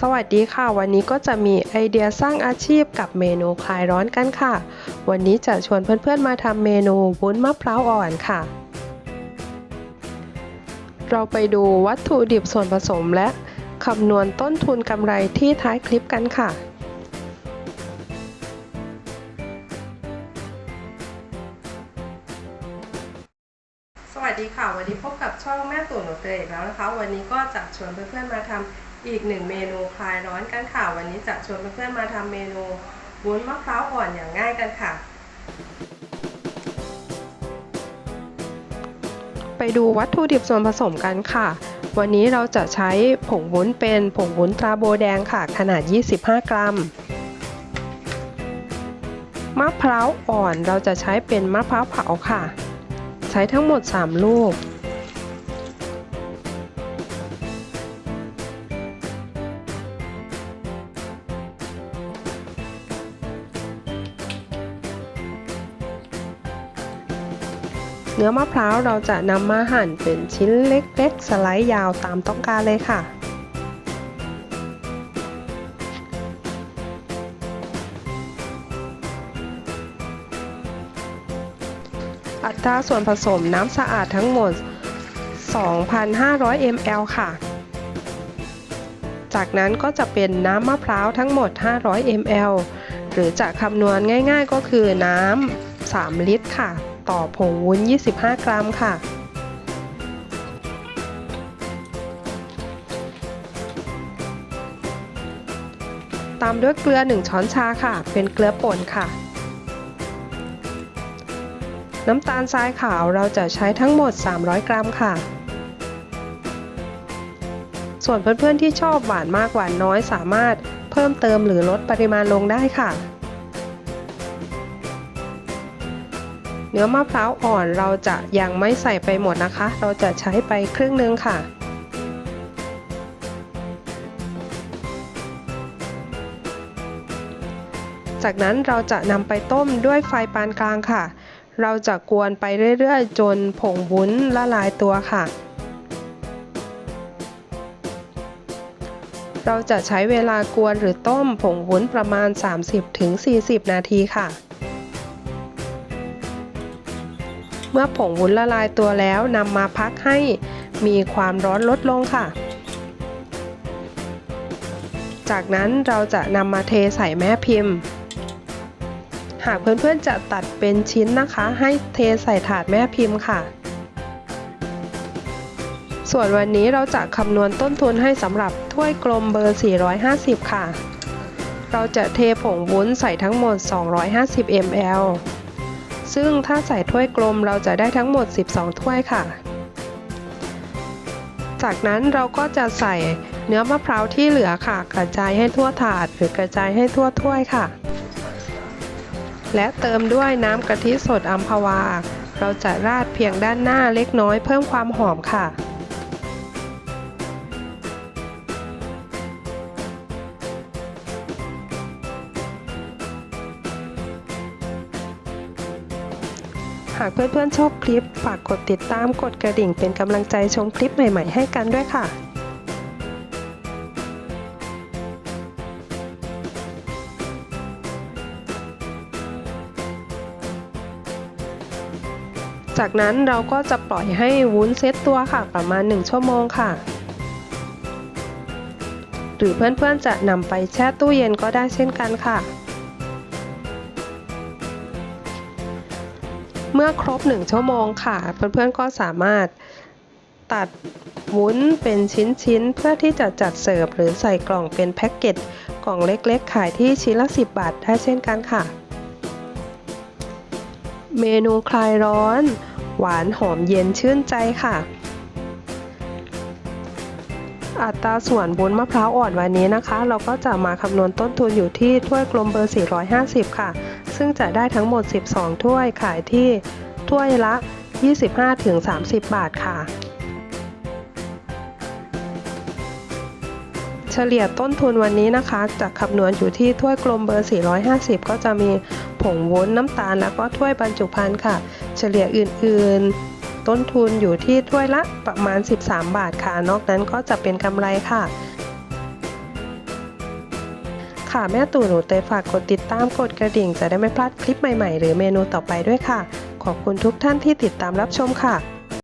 สวัสดีค่ะ วันนี้ก็จะมีไอเดียสร้างอาชีพกับเมนูคลายร้อนกันค่ะ วันนี้จะชวนเพื่อนๆมาทำเมนูวุ้นมะพร้าวอ่อนค่ะ เราไปดูวัตถุดิบส่วนผสมและคำนวณต้นทุนกำไรที่ท้ายคลิปกันค่ะสวัสดีค่ะ วันนี้พบกับช่องแม่ตุ๋นหนูเตยอีกแล้วนะคะ วันนี้ก็จะชวนเพื่อนๆมาทำ อีกหนึ่งเมนูคลายร้อนกันค่ะ วันนี้จะชวนเพื่อนๆมาทำเมนูวุ้นมะพร้าวอ่อนอย่างง่ายกันค่ะ ไปดูวัตถุดิบส่วนผสมกันค่ะ วันนี้เราจะใช้ผงวุ้นเป็นผงวุ้นตราโบแดงค่ะ ขนาด 25 กรัม มะพร้าวอ่อนเราจะใช้เป็นมะพร้าวเผาค่ะ ใช้ทั้งหมด 3 ลูก เนื้อมะพร้าวเราจะนำมาหั่นเป็นชิ้นเล็กๆ สไลด์ยาวตามต้องการเลยค่ะ อัตราส่วนผสมน้ำสะอาดทั้งหมด 2,500 ml ค่ะ จากนั้นก็จะเป็นน้ำมะพร้าวทั้งหมด 500 ml หรือจะคำนวณง่ายๆก็คือน้ำ 3 ลิตรค่ะ ต่อผงวุ้น 25 กรัมค่ะตามด้วยเกลือ 1 ช้อนชาค่ะ เป็นเกลือป่นค่ะ น้ำตาลทรายขาวเราจะใช้ทั้งหมด 300 กรัมค่ะ ส่วนเพื่อนๆที่ชอบหวานมากหวานน้อยสามารถเพิ่มเติมหรือลดปริมาณลงได้ค่ะ เนื้อมะพร้าวอ่อนเราจะยังไม่ใส่ไปหมดนะคะ เราจะใช้ไปครึ่งนึงค่ะ จากนั้นเราจะนำไปต้มด้วยไฟปานกลางค่ะ เราจะกวนไปเรื่อยๆ จนผงวุ้นละลายตัวค่ะเราจะใช้เวลากวนหรือต้มผงวุ้นประมาณ 30-40 นาทีค่ะ เมื่อผงวุ้นละลายตัวแล้วนำมาพักให้มีความร้อนลดลงค่ะ จากนั้นเราจะนำมาเทใส่แม่พิมพ์ หากเพื่อนๆจะตัดเป็นชิ้นนะคะ ให้เทใส่ถาดแม่พิมพ์ค่ะ ส่วนวันนี้เราจะคำนวณต้นทุนให้สำหรับถ้วยกลมเบอร์ 450 ค่ะ เราจะเทผงวุ้นใส่ทั้งหมด 250 ml ซึ่งถ้าใส่ถ้วยกลมเราจะได้ทั้งหมด 12 ถ้วยค่ะ จากนั้นเราก็จะใส่เนื้อมะพร้าวที่เหลือค่ะ กระจายให้ทั่วถาดหรือกระจายให้ทั่วถ้วยค่ะ และเติมด้วยน้ำกะทิสดอัมพวา เราจะราดเพียงด้านหน้าเล็กน้อยเพิ่มความหอมค่ะากเพื่อนๆชอบคลิป ฝากกดติดตามกดกระดิ่งเป็นกำลังใจชมคลิปใหม่ๆให้กันด้วยค่ะจากนั้นเราก็จะปล่อยให้วุ้นเซตตัวค่ะประมาณ 1 ชั่วโมงค่ะ หรือเพื่อนๆจะนำไปแช่ตู้เย็นก็ได้เช่นกันค่ะ เมื่อครบ 1 ชั่วโมงค่ะ เพื่อนๆก็สามารถตัดวุ้นเป็นชิ้นๆ เพื่อที่จะจัดเสิร์ฟหรือใส่กล่องเป็นแพ็กเกจกล่องเล็กๆ ขายที่ชิ้นละ 10 บาทได้เช่นกันค่ะ เมนูคลายร้อน หวานหอมเย็นชื่นใจค่ะ อัตราส่วนบุญมะพร้าวอ่อนวันนี้นะคะ เราก็จะมาคำนวณต้นทุนอยู่ที่ถ้วยกลมเบอร์ 450 ค่ะ ซึ่งจะได้ทั้งหมด 12 ถ้วยขายที่ถ้วยละ 25-30 บาทค่ะ เฉลี่ยต้นทุนวันนี้นะคะจะคำนวณอยู่ที่ถ้วยกลมเบอร์ 450 ก็จะมีผงวุ้นน้ำตาลแล้วก็ถ้วยบรรจุภัณฑ์ค่ะ เฉลี่ยอื่นๆ ต้นทุนอยู่ที่ถ้วยละประมาณ 13 บาทค่ะ นอกนั้นก็จะเป็นกำไรค่ะค่ะแม่ตู่หนูเตยฝากกดติดตามกดกระดิ่ง จะได้ไม่พลาดคลิปใหม่ๆ หรือเมนูต่อไปด้วยค่ะ ขอบคุณทุกท่านที่ติดตามรับชมค่ะ